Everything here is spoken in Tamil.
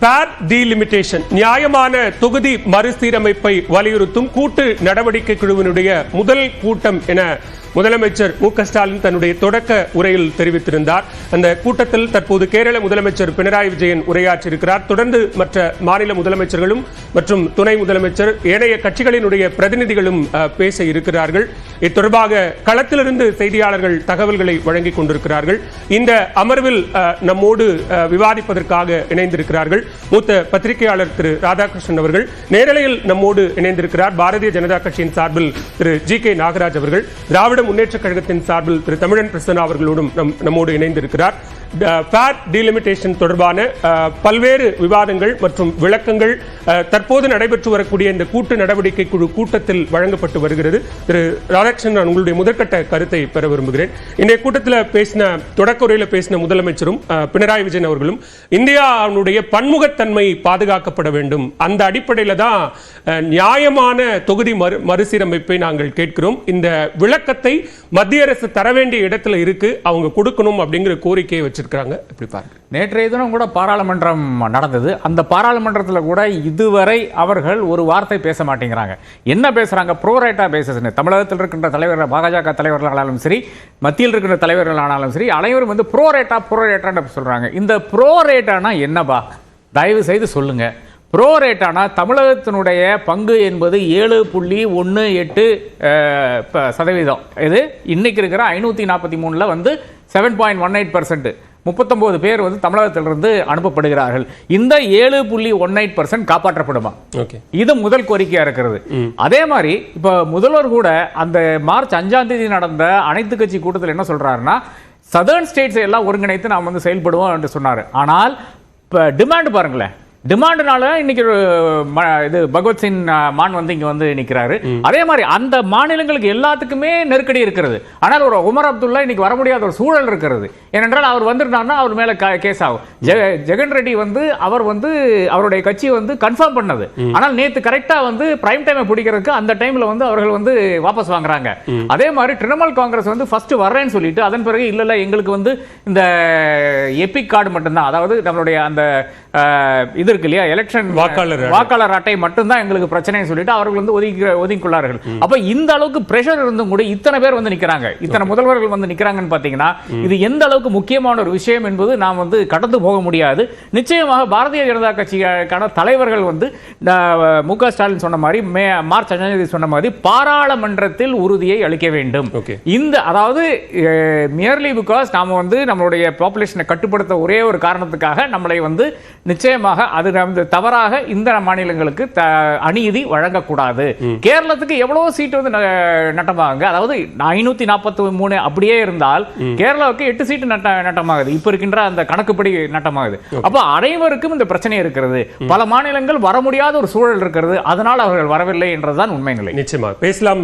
பேர் டீலிமிட்டேஷன் நியாயமான தொகுதி மறுசீரமைப்பை வலியுறுத்தும் கூட்டு நடவடிக்கை குழுவினுடைய முதல் கூட்டம் என முதலமைச்சர் மு ஸ்டாலின் தன்னுடைய தொடக்க உரையில் தெரிவித்திருந்தார். அந்த கூட்டத்தில் தற்போது கேரள முதலமைச்சர் பினராயி விஜயன் உரையாற்றியிருக்கிறார். தொடர்ந்து மற்ற மாநில முதலமைச்சர்களும் மற்றும் துணை முதலமைச்சர் ஏனைய கட்சிகளினுடைய பிரதிநிதிகளும் பேச இருக்கிறார்கள். இது தொடர்பாக களத்திலிருந்து செய்தியாளர்கள் தகவல்களை வழங்கிக் கொண்டிருக்கிறார்கள். இந்த அமர்வில் நம்மோடு விவாதிப்பதற்காக இணைந்திருக்கிறார்கள். மூத்த பத்திரிகையாளர் திரு ராதாகிருஷ்ணன் அவர்கள் நேரலையில் நம்மோடு இணைந்திருக்கிறார். பாரதிய ஜனதா கட்சியின் சார்பில் திரு ஜி கே நாகராஜ் அவர்கள் திராவிட முன்னேற்றக் கழகத்தின் சார்பில் திரு தமிழன் பிரசன்னா அவர்களோடும் நம் நம்மோடு இணைந்திருக்கிறார். ஃபேர் டிலிமிட்டேஷன் தொடர்பான பல்வேறு விவாதங்கள் மற்றும் விளக்கங்கள் தற்போது நடைபெற்று வரக்கூடிய இந்த கூட்டு நடவடிக்கை குழு கூட்டத்தில் வழங்கப்பட்டு வருகிறது. திரு ராதாகிருஷ்ணன் நான் உங்களுடைய முதற்கட்ட கருத்தை பெற விரும்புகிறேன். இன்றைய கூட்டத்தில் பேசின தொடக்க உரையில் பேசின முதலமைச்சரும் பினராயி விஜயன் அவர்களும் இந்தியாவுடைய பன்முகத்தன்மை பாதுகாக்கப்பட வேண்டும். அந்த அடிப்படையில் தான் நியாயமான தொகுதி மறு மறுசீரமைப்பை நாங்கள் கேட்கிறோம். இந்த விளக்கத்தை மத்திய அரசு தர வேண்டிய இடத்துல இருக்கு. அவங்க கொடுக்கணும் அப்படிங்கிற கோரிக்கையை வச்சிருக்கிறாங்க. எப்படி பாருங்க. நேற்றைய தினம் கூட பாராளுமன்றம் நடந்தது. அந்த பாராளுமன்றத்தில் கூட இதுவரை அவர்கள் ஒரு வார்த்தை பேச மாட்டேங்கிறாங்க. என்ன பேசுறாங்க? ப்ரோரைட்டா பேசுறது தமிழகத்தில் இருக்கின்ற தலைவர்கள் பாஜக தலைவர்களானாலும் சரி மத்தியில் இருக்கின்ற தலைவர்களானாலும் சரி அனைவரும் வந்து ப்ரோரேட்டா ப்ரோரேட்டான்னு சொல்றாங்க. இந்த ப்ரோரேட்டானா என்னப்பா? தயவு செய்து சொல்லுங்க. ப்ரோரேட்டானா தமிழகத்தினுடைய பங்கு என்பது ஏழு புள்ளி ஒன்று எட்டு சதவீதம். இது இன்னைக்கு இருக்கிற ஐநூற்றி நாற்பத்தி மூணில் வந்து seven point one eight percent முப்பத்தொன்பது பேர் வந்து தமிழகத்திலிருந்து அனுப்பப்படுகிறார்கள். இந்த ஏழு புள்ளி ஒன் எயிட் பர்சன்ட் காப்பாற்றப்படுமா? ஓகே. இது முதல் கோரிக்கையா இருக்கிறது. அதே மாதிரி இப்ப முதல்வர் கூட அந்த மார்ச் அஞ்சாம் தேதி நடந்த அனைத்து கட்சி கூட்டத்தில் என்ன சொல்றாருன்னா சதர்ன் ஸ்டேட்ஸ் எல்லாம் ஒருங்கிணைத்து நாம் வந்து செயல்படுவோம் என்று சொன்னார். ஆனால் இப்போ டிமாண்ட் பாருங்களேன். டிமாண்டுனால இன்னைக்கு இது பகவத் சிங் அஹ், மான் வந்து இங்க வந்து நிக்கிறாரு. அதே மாதிரி அந்த மாநிலங்களுக்கு எல்லாத்துக்குமே நெருக்கடி இருக்கிறது. ஆனால் ஒரு உமர் அப்துல்லா இன்னைக்கு வர முடியாத ஒரு சூழல் இருக்கிறது. ஏனென்றால் அவர் வந்திருந்தாருன்னா அவர் மேல கேஸ் ஆகும். ஜெக- ஜெகன் ரெட்டி வந்து அவர் வந்து அவருடைய கட்சி வந்து கன்ஃபார்ம் பண்ணது. ஆனால் நேத்து கரெக்டா வந்து பிரைம் டைமை பிடிக்கிறதுக்கு அந்த டைம்ல வந்து அவர்கள் வந்து வாபஸ் வாங்குறாங்க. அதே மாதிரி திரிணாமுல் காங்கிரஸ் வந்து ஃபர்ஸ்ட் வர்றேன்னு சொல்லிட்டு அதன் பிறகு இல்ல இல்ல எங்களுக்கு வந்து இந்த எபிக் கார்டு மட்டும்தான். அதாவது நம்மளுடைய அந்த அஹ், இது இருக்கு இல்லையா? எலெக்ஷன் வாக்காளர். வாக்காளர் அட்டை மட்டும்தான் எங்களுக்கு பிரச்சனைன்னு சொல்லிட்டு அவர்கள் வந்து ஒதுக்கி ஒதுக்கிக்கொள்ளார்கள் அப்ப இந்த அளவுக்கு பிரஷர் இருந்தும் கூட இத்தனை பேர் வந்து நிக்கிறாங்க. இத்தனை முதல்வர்கள் வந்து நிக்கிறாங்கன்னு பாத்தீங்கன்னா இது எந்த அளவுக்கு முக்கியமான ஒரு விஷயம் என்பது நாம் வந்து கடந்து போக முடியாது. நிச்சயமாக பாரதிய ஜனதா கட்சிக்கான தலைவர்கள் வந்து மு க ஸ்டாலின் சொன்ன மாதிரி மே மார்ச் அஞ்சாம் தேதி சொன்ன மாதிரி பாராளுமன்றத்தில் உறுதியை அளிக்க வேண்டும். இந்த அதாவது மியர்லி பிகாஸ் நாம வந்து நம்மளுடைய பாப்புலேஷனை கட்டுப்படுத்த ஒரே ஒரு காரணத்துக்காக நம்மளை வந்து நிச்சயமாக அது வந்து தவறாக இந்த மாநிலங்களுக்கு அநீதி வழங்கக்கூடாது. கேரளத்துக்கு எவ்வளவு சீட் வந்து நட்டமாகுங்க. அதாவது ஐநூத்தி நாற்பத்தி மூணு அப்படியே இருந்தால் கேரளாவுக்கு எட்டு சீட்டு நட்ட நட்டமாகுது. இப்ப இருக்கின்ற அந்த கணக்குப்படி நட்டமாகுது. அப்ப அனைவருக்கும் இந்த பிரச்சனை இருக்கிறது. பல மாநிலங்கள் வர முடியாத ஒரு சூழல் இருக்கிறது. அதனால் அவர்கள் வரவில்லை என்றதுதான் உண்மை நிலை. நிச்சயமா. பேசலாம்.